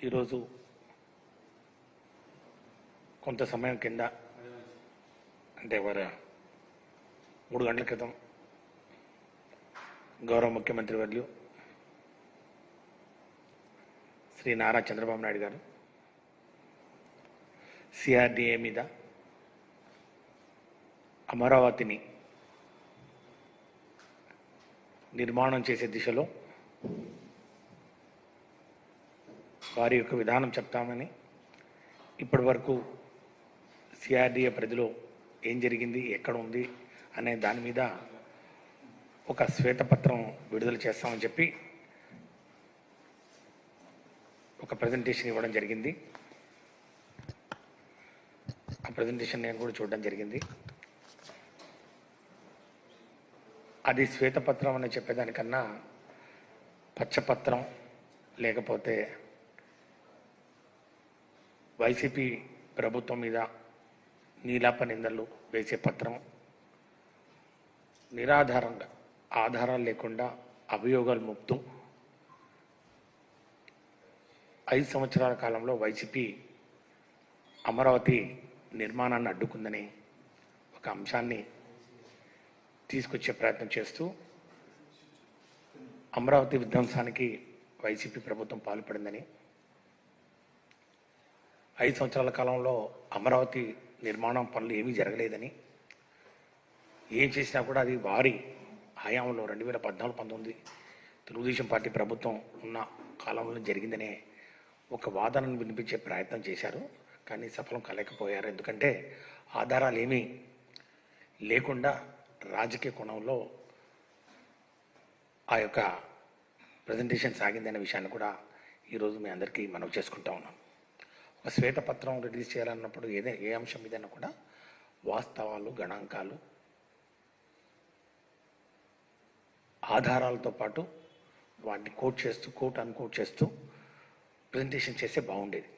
ఈరోజు కొంత సమయం కింద అంటే వారు మూడు గంటల క్రితం గౌరవ ముఖ్యమంత్రి వర్యులు శ్రీ నారా చంద్రబాబు నాయుడు గారు సిఆర్డిఏ మీద అమరావతిని నిర్మాణం చేసే దిశలో వారి యొక్క విధానం చెప్తామని ఇప్పటి వరకు సిఆర్డిఏ పరిధిలో ఏం జరిగింది ఎక్కడ ఉంది అనే దాని మీద ఒక శ్వేతపత్రం విడుదల చేస్తామని చెప్పి ఒక ప్రజెంటేషన్ ఇవ్వడం జరిగింది. ఆ ప్రజెంటేషన్ నేను కూడా చూడడం జరిగింది. అది శ్వేతపత్రం అని చెప్పేదానికన్నా పచ్చపత్రం లేకపోతే వైసీపీ ప్రభుత్వం మీద నీలాప నిందలు వేసే పత్రం నిరాధారంగా ఆధారాలు లేకుండా అభియోగాలు మోపుతూ ఐదు సంవత్సరాల కాలంలో వైసీపీ అమరావతి నిర్మాణాన్ని అడ్డుకుందని ఒక అంశాన్ని తీసుకొచ్చే ప్రయత్నం చేస్తూ అమరావతి విధ్వంసానికి వైసీపీ ప్రభుత్వం పాల్పడిందని ఐదు సంవత్సరాల కాలంలో అమరావతి నిర్మాణం పనులు ఏమీ జరగలేదని. ఏం చేసినా కూడా అది వారి హయాంలో రెండు వేల పద్నాలుగు పంతొమ్మిది తెలుగుదేశం పార్టీ ప్రభుత్వం ఉన్న కాలంలో జరిగిందనే ఒక వాదనను వినిపించే ప్రయత్నం చేశారు. కానీ సఫలం కలగకపోయారు ఎందుకంటే ఆధారాలు ఏమీ లేకుండా రాజకీయ కోణంలో ఆ యొక్క ప్రజెంటేషన్ సాగిందనే విషయాన్ని కూడా ఈరోజు మీ అందరికీ మనవి చేసుకుంటా ఉన్నాం శ్వేతపత్రం రిలీజ్ చేయాలన్నప్పుడు ఏదే ఏ అంశం మీదైనా కూడా వాస్తవాలు గణాంకాలు ఆధారాలతో పాటు వాటిని కోట్ చేస్తూ కోట్ అన్కోట్ చేస్తూ ప్రజెంటేషన్ చేస్తే బాగుండేది.